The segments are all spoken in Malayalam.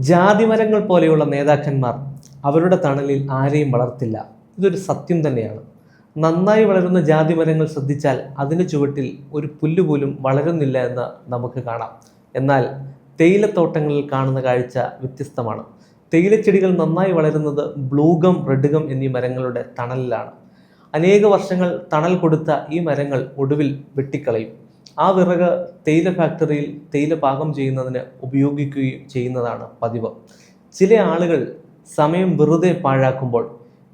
ജാതിമരങ്ങൾ പോലെയുള്ള നേതാക്കന്മാർ അവരുടെ തണലിൽ ആരെയും വളർത്തില്ല. ഇതൊരു സത്യം തന്നെയാണ്. നന്നായി വളരുന്ന ജാതിമരങ്ങൾ ശ്രദ്ധിച്ചാൽ അതിന് ചുവട്ടിൽ ഒരു പുല്ലുപോലും വളരുന്നില്ല എന്ന് നമുക്ക് കാണാം. എന്നാൽ തേയിലത്തോട്ടങ്ങളിൽ കാണുന്ന കാഴ്ച വ്യത്യസ്തമാണ്. തേയിലച്ചെടികൾ നന്നായി വളരുന്നത് ബ്ലൂഗം റെഡ്ഗം എന്നീ മരങ്ങളുടെ തണലിലാണ്. അനേക വർഷങ്ങൾ തണൽ കൊടുത്ത ഈ മരങ്ങൾ ഒടുവിൽ വെട്ടിക്കളയും. ആ വിറക് തേയില ഫാക്ടറിയിൽ തേയില പാകം ചെയ്യുന്നതിന് ഉപയോഗിക്കുകയും ചെയ്യുന്നതാണ് പതിവ്. ചില ആളുകൾ സമയം വെറുതെ പാഴാക്കുമ്പോൾ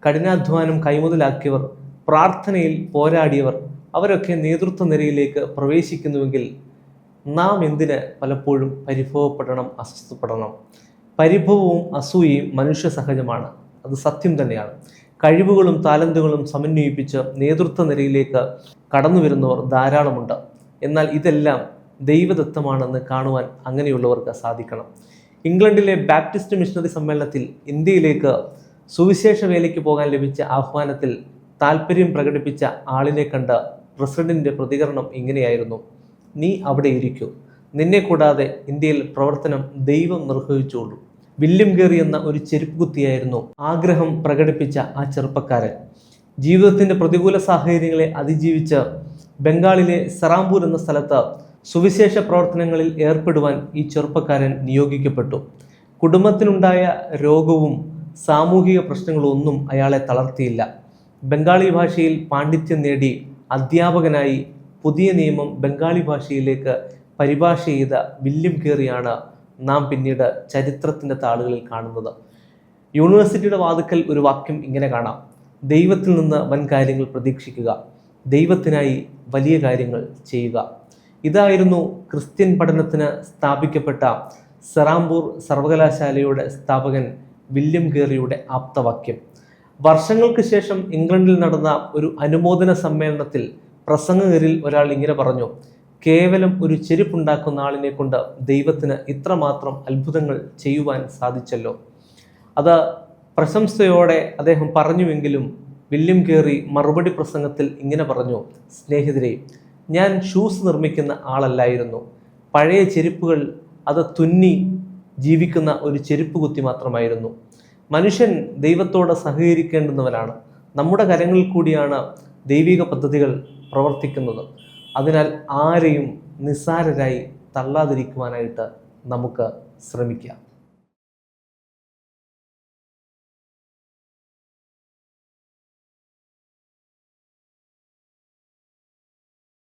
കഠിനാധ്വാനം കൈമുതലാക്കിയവർ പ്രാർത്ഥനയിൽ പോരാടിയവർ അവരൊക്കെ നേതൃത്വ നിരയിലേക്ക് പ്രവേശിക്കുന്നുവെങ്കിൽ നാം എന്തിന് പലപ്പോഴും പരിഭവപ്പെടണം അസ്വസ്ഥപ്പെടണം? പരിഭവവും അസൂയയും മനുഷ്യ സഹജമാണ്. അത് സത്യം തന്നെയാണ്. കഴിവുകളും താലന്തുകളും സമന്വയിപ്പിച്ച് നേതൃത്വ നിരയിലേക്ക് കടന്നു വരുന്നവർ ധാരാളമുണ്ട്. എന്നാൽ ഇതെല്ലാം ദൈവദത്തമാണെന്ന് കാണുവാൻ അങ്ങനെയുള്ളവർക്ക് സാധിക്കണം. ഇംഗ്ലണ്ടിലെ ബാപ്റ്റിസ്റ്റ് മിഷണറി സമ്മേളനത്തിൽ ഇന്ത്യയിലേക്ക് സുവിശേഷ വേലയ്ക്ക് പോകാൻ ലഭിച്ച ആഹ്വാനത്തിൽ താല്പര്യം പ്രകടിപ്പിച്ച ആളിനെ കണ്ട പ്രസിഡന്റിന്റെ പ്രതികരണം ഇങ്ങനെയായിരുന്നു. നീ അവിടെ ഇരിക്കൂ. നിന്നെ കൂടാതെ ഇന്ത്യയിൽ പ്രവർത്തനം ദൈവം നിർവഹിച്ചുള്ളൂ വില്യം ഗേറി എന്ന ഒരു ചെരുപ്പ് കുത്തിയായിരുന്നു ആഗ്രഹം പ്രകടിപ്പിച്ച ആ ചെറുപ്പക്കാരൻ. ജീവിതത്തിന്റെ പ്രതികൂല സാഹചര്യങ്ങളെ അതിജീവിച്ച് ബംഗാളിലെ സറാംപൂർ എന്ന സ്ഥലത്ത് സുവിശേഷ പ്രവർത്തനങ്ങളിൽ ഏർപ്പെടുവാൻ ഈ ചെറുപ്പക്കാരൻ നിയോഗിക്കപ്പെട്ടു. കുടുംബത്തിനുണ്ടായ രോഗവും സാമൂഹിക പ്രശ്നങ്ങളൊന്നും അയാളെ തളർത്തിയില്ല. ബംഗാളി ഭാഷയിൽ പാണ്ഡിത്യം നേടി അധ്യാപകനായി പുതിയ നിയമം ബംഗാളി ഭാഷയിലേക്ക് പരിഭാഷ ചെയ്ത വില്യം കേറിയാണ് നാം പിന്നീട് ചരിത്രത്തിന്റെ താളുകളിൽ കാണുന്നത്. യൂണിവേഴ്സിറ്റിയുടെ വാതുക്കൽ ഒരു വാക്യം ഇങ്ങനെ കാണാം. ദൈവത്തിൽ നിന്ന് വൻ കാര്യങ്ങൾ പ്രതീക്ഷിക്കുക. ദൈവത്തിനായി വലിയ കാര്യങ്ങൾ ചെയ്യുക. ഇതായിരുന്നു ക്രിസ്ത്യൻ പഠനത്തിന് സ്ഥാപിക്കപ്പെട്ട സെറാംപൂർ സർവകലാശാലയുടെ സ്ഥാപകൻ വില്യം ഗേറിയുടെ ആപ്തവാക്യം. വർഷങ്ങൾക്ക് ശേഷം ഇംഗ്ലണ്ടിൽ നടന്ന ഒരു അനുമോദന സമ്മേളനത്തിൽ പ്രസംഗകരിൽ ഒരാൾ ഇങ്ങനെ പറഞ്ഞു കേവലം ഒരു ചെരുപ്പുണ്ടാക്കുന്ന ആളിനെ കൊണ്ട് ദൈവത്തിന് ഇത്രമാത്രം അത്ഭുതങ്ങൾ ചെയ്യുവാൻ സാധിച്ചല്ലോ. അത് പ്രശംസയോടെ അദ്ദേഹം പറഞ്ഞുവെങ്കിലും വില്യം കേറി മറുപടി പ്രസംഗത്തിൽ ഇങ്ങനെ പറഞ്ഞു സ്നേഹിതരെ ഞാൻ ഷൂസ് നിർമ്മിക്കുന്ന ആളല്ലായിരുന്നു. പഴയ ചെരുപ്പുകൾ അത് തുന്നി ജീവിക്കുന്ന ഒരു ചെരുപ്പ് കുത്തി മാത്രമായിരുന്നു. മനുഷ്യൻ ദൈവത്തോട് സഹകരിക്കേണ്ടുന്നവനാണ്. നമ്മുടെ കരങ്ങളിൽ കൂടിയാണ് ദൈവിക പദ്ധതികൾ പ്രവർത്തിക്കുന്നത്. അതിനാൽ ആരെയും നിസ്സാരരായി തള്ളാതിരിക്കുവാനായിട്ട് നമുക്ക് ശ്രമിക്കാം.